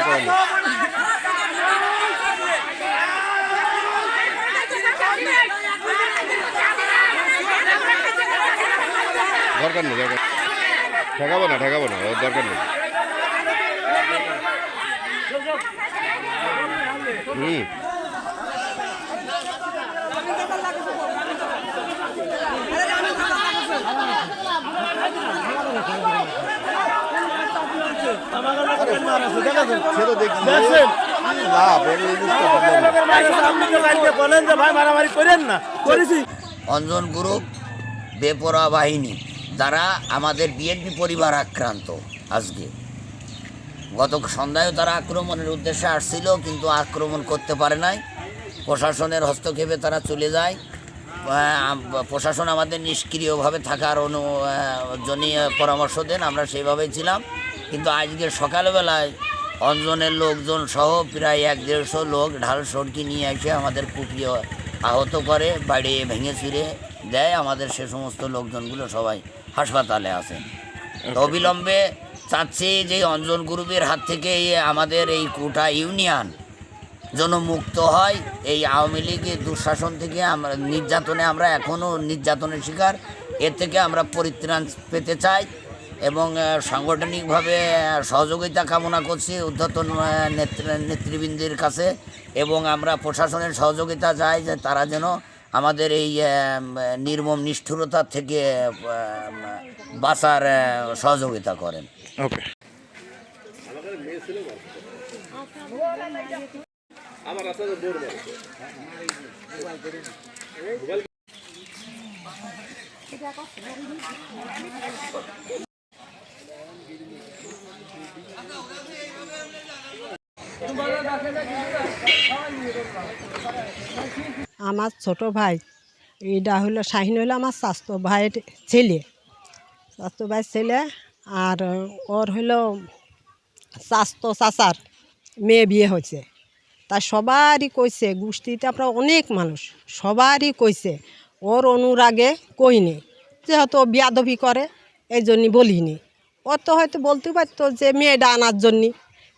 কিছু করার নেই দরকার নেই। দরকার ঠেকাবো না ঠেকাবো না দরকার নেই। হুম। অঞ্জন গ্রুপ বেপরা বাহিনী তারা আমাদের বিএনপি পরিবার আক্রান্ত আজকে। গত সন্ধ্যায় তারা আক্রমণের উদ্দেশ্যে আসছিল, কিন্তু আক্রমণ করতে পারে নাই। প্রশাসনের হস্তক্ষেপে তারা চলে যায়। প্রশাসন আমাদের নিষ্ক্রিয়ভাবে থাকার অনু জন্য পরামর্শ দেন, আমরা সেইভাবেই ছিলাম। কিন্তু আজকে সকালবেলায় অঞ্জনের লোকজন সহ প্রায় এক দেড়শো লোক ঢাল সড়কি নিয়ে এসে আমাদের কুপিয়ে আহত করে বাড়ি ভেঙে চুরে দেয়। আমাদের সে সমস্ত লোকজনগুলো সবাই হাসপাতালে আছে। অবিলম্বে চাচ্ছি যে অঞ্জন গ্রুপের হাত থেকে আমাদের এই কোটা ইউনিয়ন যেন মুক্ত হয়। এই আওয়ামী লীগের দুঃশাসন থেকে আমরা নির্যাতনে আমরা এখনও নির্যাতনের শিকার। এর থেকে আমরা পরিত্রাণ পেতে চাই। এবং সাংগঠনিকভাবে সহযোগিতা কামনা করছি আহ, নেতৃবৃন্দের কাছে এবং আমরা প্রশাসনের সহযোগিতা চাই যে তারা যেন আমাদের এই নির্মম নিষ্ঠুরতা থেকে বাঁচার সহযোগিতা করেন। ওকে। ছোট ভাই, এটা হলো শাহিন হলো আমার স্বাস্থ্য ভাইয়ের ছেলে। স্বাস্থ্য ভাইয়ের ছেলে আর ওর হলো স্বাস্থ্য চাচার মেয়ে বিয়ে হয়েছে। তা সবারই কইছে, গোষ্ঠীতে আমরা অনেক মানুষ, সবারই কইছে, ওর অনুরাগে কইনি যেহেতু বিয়াদবি করে, এই জন্যই বলিনি। ও তো হয়তো বলতে পারতো যে মেয়েটা আনার জন্যে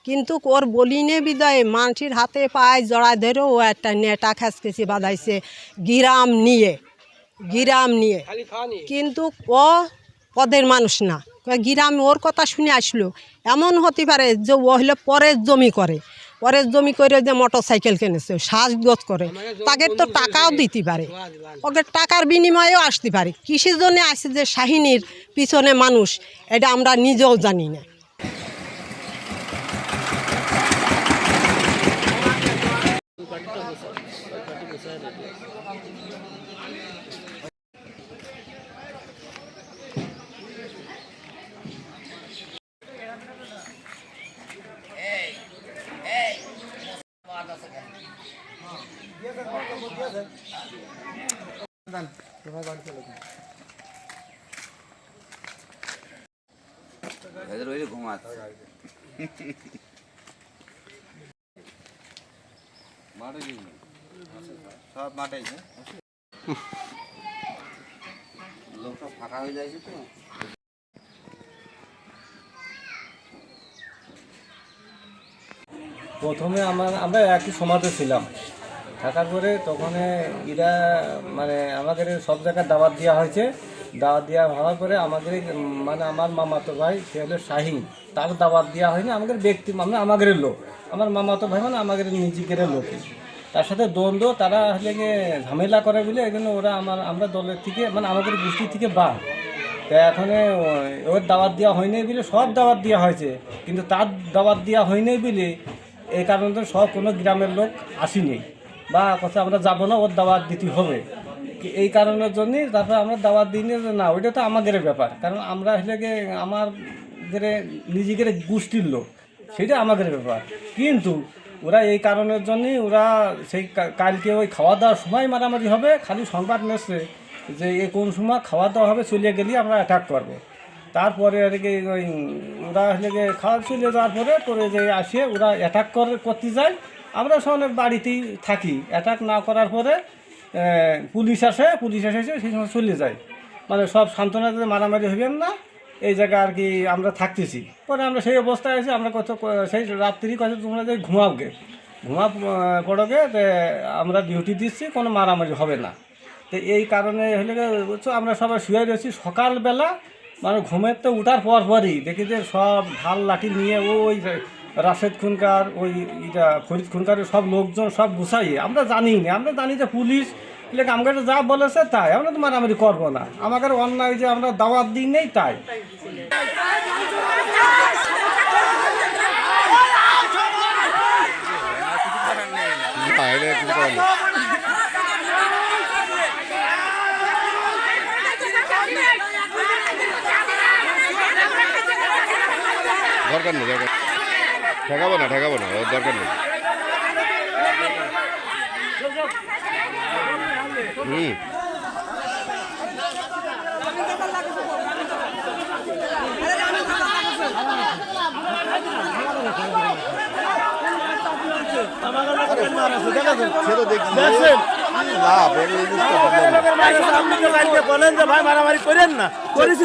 কিন্তু ওর বলিনে বিদায় মানুষের হাতে পায়ে জড়ায় ধরে ও একটা নেটা খেসখেসি বাঁধাইছে গিরাম নিয়ে গিরাম নিয়ে। কিন্তু ও পদের মানুষ না। গিরাম ওর কথা শুনে আসলো। এমন হতে পারে যে ও হলো পরের জমি করে। পরের জমি করে যে মোটর সাইকেল কিনেছে শ্বাসগত করে। তাকে তো টাকাও দিতে পারে। ওকে টাকার বিনিময়েও আসতে পারে। কিসের জন্য আসে যে শাহিনীর পিছনে মানুষ? এটা আমরা নিজেও জানি না। সব মাঠেই লোকটা ফাঁকা হয়ে যাচ্ছে তো। প্রথমে আমার আমরা একই সমাজে ছিলাম। থাকার পরে তখন এরা মানে আমাদের সব জায়গায় দাওয়াত দেওয়া হয়েছে। দাওয়াত দেওয়া হওয়ার পরে আমাদের মানে আমার মামাতো ভাই, সে হলো শাহিন। তার দাওয়াত দেওয়া হয়নি আমাদের ব্যক্তি মানে আমাদের লোক। আমার মামাতো ভাই মানে আমাদের নিজেদের লোক। তার সাথে দ্বন্দ্ব, তারা হলে ঝামেলা করে বলে এই ওরা আমার, আমরা দলের থেকে মানে আমাদের গোষ্ঠী থেকে বাদ। তা এখন ওর দাওয়াত দেওয়া হয়নি বলে সব দাওয়াত দেওয়া হয়েছে। কিন্তু তার দাওয়াত দেওয়া হয়নি বলে এই কারণে তো সব কোনো গ্রামের লোক আসেনি। বা কথা আমরা যাব না, ওর দাওয়াত দিতে হবে। এই কারণের জন্যই তারপর আমরা দাওয়াত দিই নি ওইটা তো আমাদের ব্যাপার। কারণ আমরা হলে আমাদের নিজেদের গোষ্ঠীর লোক, সেটা আমাদের ব্যাপার। কিন্তু ওরা এই কারণের জন্যই ওরা সেই কালকে ওই খাওয়া দাওয়ার সময় মারামারি হবে, খালি সংবাদ নিচ্ছে যে এ কোন সময় খাওয়া দাওয়া হবে, চলে গেলে আমরা অ্যাটাক করব। তারপরে আর কি ওই, ওরা হলে খাওয়া চলে যাওয়ার পরে পরে যে আসে, ওরা অ্যাটাক করতে যায় আমরা সব বাড়িতেই থাকি। অ্যাটাক না করার পরে পুলিশ আসে, পুলিশ এসে সেই সময় চলে যায়। মানে সব সান্ত্বনা মারামারি হইবেন না, এই জায়গায় আর কি আমরা থাকতেছি। পরে আমরা সেই অবস্থায় আছি, আমরা কত, সেই রাত্রি কত তোমরা যে ঘুমাওগে? ঘুমা পড়োগে আমরা ডিউটি দিচ্ছি, কোনো মারামারি হবে না। তো এই কারণে হলে আমরা সবাই শুয়ে রয়েছি। সকালবেলা মানে ঘুমের তো উঠার পর পরই দেখি যে সব ঢাল লাঠি নিয়ে ওই রাশেদ খুনকার, ওই এটা ফরিদ খুনকারের সব লোকজন সব গুছাইয়ে। আমরা জানি না আমরা জানি যে পুলিশ লেগে আমাকে যা বলেছে তাই, আমরা তো মারামারি করব না। আমাকে অন্যায় যে আমরা দাওয়াত দিই নেই তাই। দরকার নেই, দরকার ঠেকাবো না ঠেকাবো না ওর দরকার নেই। হুম। মারামারি করেন না। করেছি।